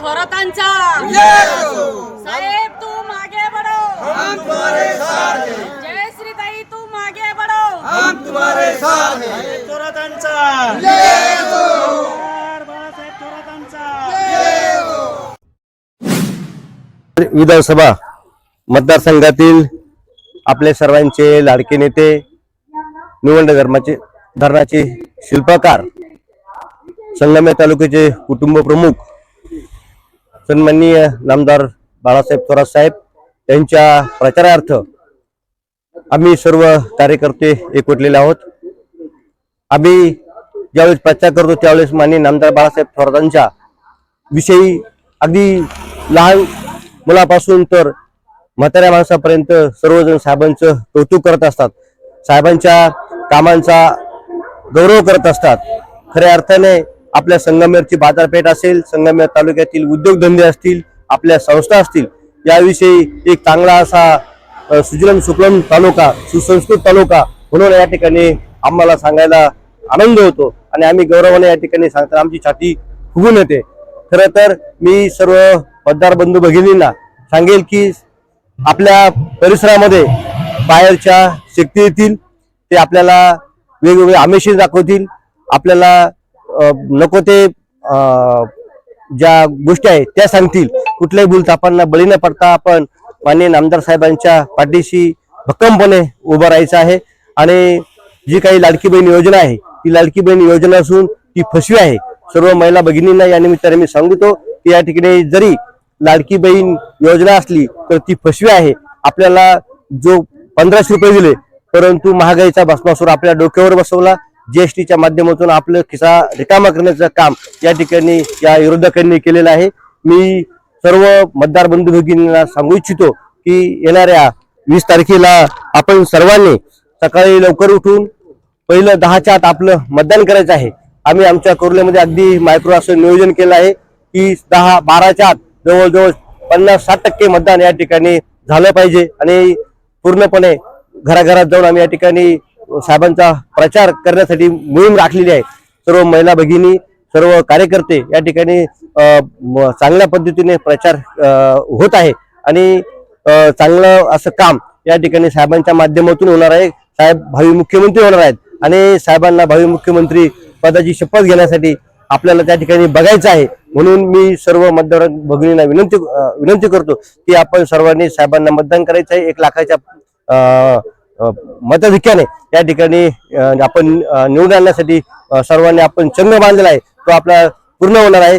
थोरातांचा. साहेब तू मागे बडो जय श्री ताई तू मागे बडो थोरातांचा. जोहार बाळासाहेब थोरातांचा. विधानसभा मतदारसंघातील आपले सर्वांचे लाडके नेते निवंड धर्माचे धरणाचे शिल्पकार संगमेर तालुक्याचे कुटुंब प्रमुख सन्माननीय नामदार बाळासाहेब थोरात साहेब यांच्या प्रचारार्थ आम्ही सर्व कार्यकर्ते एकवटलेले आहोत. आम्ही ज्यावेळेस प्रचार करतो त्यावेळेस माननीय नामदार बाळासाहेब थोरातांच्या विषयी अगदी लहान मुलापासून तर म्हाताऱ्या माणसापर्यंत सर्वजण साहेबांचं कौतुक करत असतात. साहेबांच्या कामांचा गौरव करत असतात. खऱ्या अर्थाने आपल्या संगमेरची बाजारपेठ असेल संगमेर तालुक्यातील उद्योगधंदे असतील आपल्या संस्था असतील याविषयी एक चांगला असा सुजलम सुकलम तालुका सुसंस्कृत तालुका म्हणून या ठिकाणी आम्हाला सांगायला आनंद होतो आणि आम्ही गौरवाने या ठिकाणी सांगताना आमची छाती फुगून येते. खर तर मी सर्व मतदार बंधू भगिनींना सांगेल की आपल्या परिसरामध्ये बाहेरच्या शक्ती येतील ते आपल्याला वेगवेगळे आमिषे दाखवतील आपल्याला नको ते ज्या गोष्टी आहेत त्या सांगतील. कुठल्याही भूलथापांना बळी न पडता आपण माननीय नामदार साहेबांच्या पाठीशी भक्कमपणे उभं राहायचं आहे. आणि जी काही लाडकी बहीण योजना आहे ती लाडकी बहीण योजना असून ती फसवी आहे. सर्व महिला भगिनींना या निमित्ताने मी सांगतो की या ठिकाणी जरी लाडकी बहीण योजना असली तर ती फसवी आहे. आपल्याला जो पंधराशे रुपये दिले परंतु महागाईचा भस्मासूर आपल्या डोक्यावर बसवला जीएसटीच्या माध्यमातून आपलं खिसा रिकामा करण्याचं काम या ठिकाणी या विरोधकांनी केलेलं आहे. मी सर्व मतदार बंधू भगिनींना सांगू इच्छितो की येणाऱ्या वीस तारखेला आपण सर्वांनी सकाळी लवकर उठून पहिलं दहाच्या आत आपलं मतदान करायचं आहे. आम्ही आमच्या कुर्ल्यामध्ये अगदी मायक्रो असं नियोजन केलं आहे की दहा बाराच्या आत जवळजवळ पन्नास साठ टक्के मतदान या ठिकाणी झालं पाहिजे आणि पूर्णपणे घराघरात जाऊन आम्ही या ठिकाणी साहेबांचा प्रचार करण्यासाठी मोहीम राखलेली आहे. सर्व महिला भगिनी सर्व कार्यकर्ते या ठिकाणी म- चांगल्या पद्धतीने प्रचार होत आहे. आणि चांगलं असं काम या ठिकाणी साहेबांच्या माध्यमातून होणार आहे. साहेब भावी मुख्यमंत्री होणार आहेत. आणि साहेबांना भावी मुख्यमंत्री पदाची शपथ घेण्यासाठी आपल्याला त्या ठिकाणी बघायचं आहे. म्हणून मी सर्व मतदार भगिनींना विनंती विनंती करतो की आपण सर्वांनी साहेबांना मतदान करायचं आहे. एक लाखाच्या मताधिक्याने या ठिकाणी आपण निवडून आणण्यासाठी सर्वांनी आपण चंग बांधलेला आहे. तो आपला पूर्ण होणार आहे.